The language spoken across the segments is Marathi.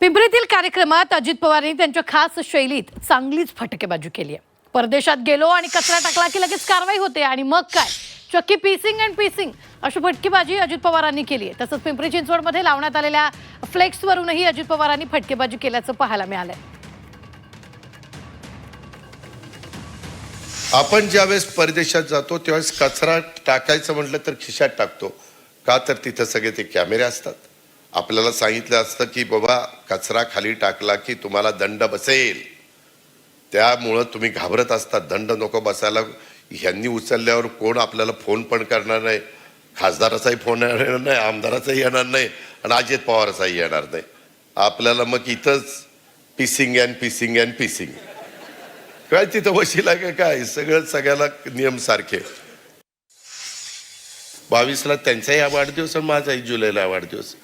पिंपरीतील कार्यक्रमात अजित पवारांनी त्यांच्या खास शैलीत चांगलीच फटकेबाजी केली आहे. परदेशात गेलो आणि कचरा टाकला की लगेच कारवाई होते. आणि मग काय? चक्की पीसिंग अँड पीसिंग अशी फटकेबाजी अजित पवारांनी केली आहे. तसंच पिंपरी चिंचवडमध्ये लावण्यात आलेल्या फ्लेक्सवरूनही अजित पवारांनी फटकेबाजी केल्याचं पाहायला मिळालंय. आपण ज्यावेळेस परदेशात जातो त्यावेळेस कचरा टाकायचं म्हटलं तर खिशात टाकतो. का तर तिथं सगळे ते कॅमेरे असतात. आपल्याला सांगितलं असतं की बाबा कचरा खाली टाकला की तुम्हाला दंड बसेल. त्यामुळं तुम्ही घाबरत असता दंड नको बसायला. ह्यांनी उचलल्यावर कोण आपल्याला फोन पण करणार नाही? खासदाराचाही फोन येणार नाही आमदाराचाही येणार नाही आणि अजित पवारचाही येणार नाही. आपल्याला मग इथंच pissing and pissing and pissing. काय तिथं वशिला का काय? सगळं सगळ्याला नियम सारखे. बावीसला त्यांचाही हा वाढदिवस आणि माझाही जुलैला वाढदिवस.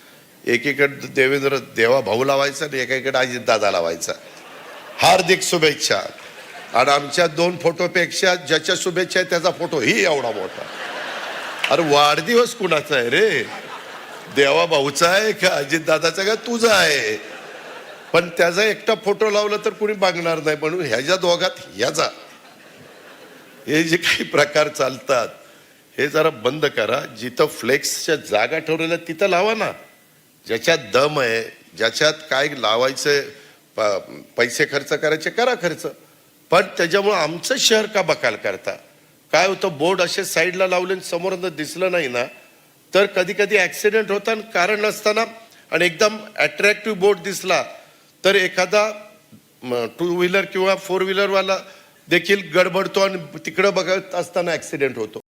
एकीकडे देवेंद्र देवा भाऊ लावायचा आणि एकीकडे अजित दादा लावायचा. हार्दिक शुभेच्छा. आणि आमच्या दोन फोटोपेक्षा ज्याच्या शुभेच्छा आहे त्याचा फोटो ही एवढा मोठा. अरे वाढदिवस कुणाचा आहे रे? देवा भाऊचा आहे का अजित दादाचा का तुझा आहे? पण त्याचा एकटा फोटो लावला तर कुणी बघणार नाही म्हणून ह्याच्या दोघात ह्याचा हे जे काही प्रकार चालतात हे जरा बंद करा. जिथं फ्लेक्सच्या जागा ठरवल्या तिथं लावा ना. ज्याच्यात दम आहे ज्याच्यात काय लावायचं प- पैसे खर्च करायचे करा खर्च. पण त्याच्यामुळं आमचं शहर का बकाल करता? काय होतं बोर्ड असे साईडला लावले आणि दिसलं नाही ना तर कधी कधी ॲक्सिडेंट होता आणि कारण नसताना आणि एकदम अट्रॅक्टिव्ह बोर्ड दिसला तर एखादा टू व्हीलर किंवा फोर व्हीलरवाला देखील गडबडतो आणि तिकडं बघत असताना ॲक्सिडेंट होतो.